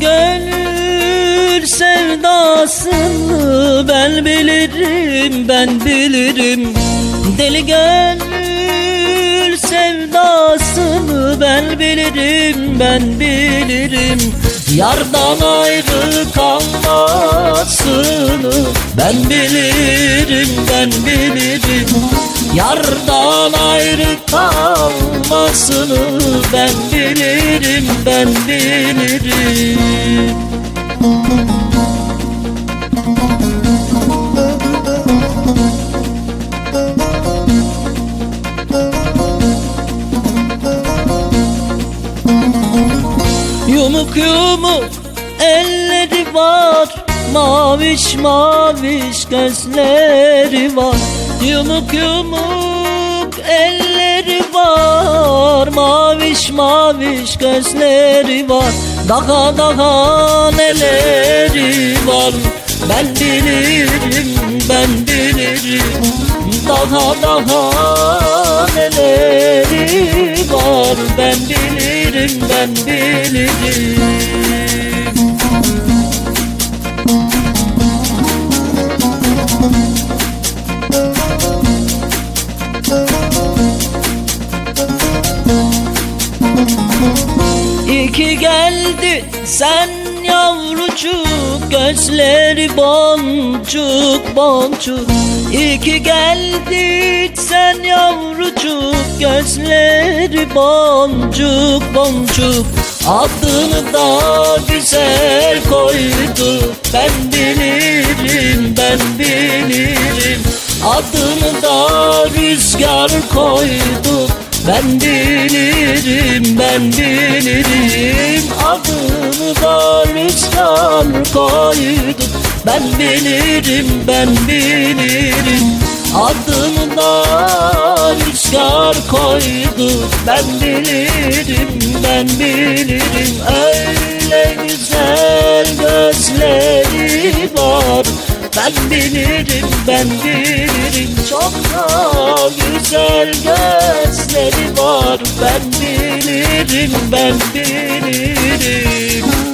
Gönül sevdasını ben bilirim ben bilirim. Deli gönül sevdasını ben bilirim ben bilirim. Yardan ayrı kalmasını ben bilirim ben bilirim. Yardan ayrı kalmasını ben bilirim ben bilirim Yumuk yumuk elleri var Maviş maviş gözleri var. Yumuk yumuk elleri var Maviş maviş gözleri var. Daha daha neleri var Ben bilirim ben bilirim. Daha daha neleri var Ben bilirim ben bilirim İki geldi sen yavrucuk Gözleri boncuk boncuk. İki geldik sen yavrucuk Gözleri boncuk boncuk. Adını da güzel koydu. Ben bilirim ben bilirim. Adını da rüzgar koydu. Ben bilirim, ben bilirim. Adını da rüzgar koydu. Ben bilirim, ben bilirim. Adını da rüzgar koydu Ben bilirim, ben bilirim. Öyle güzel gözleri var. Ben bilirim, ben bilirim. Çok da güzel gözleri var. Ben bilirim, ben bilirim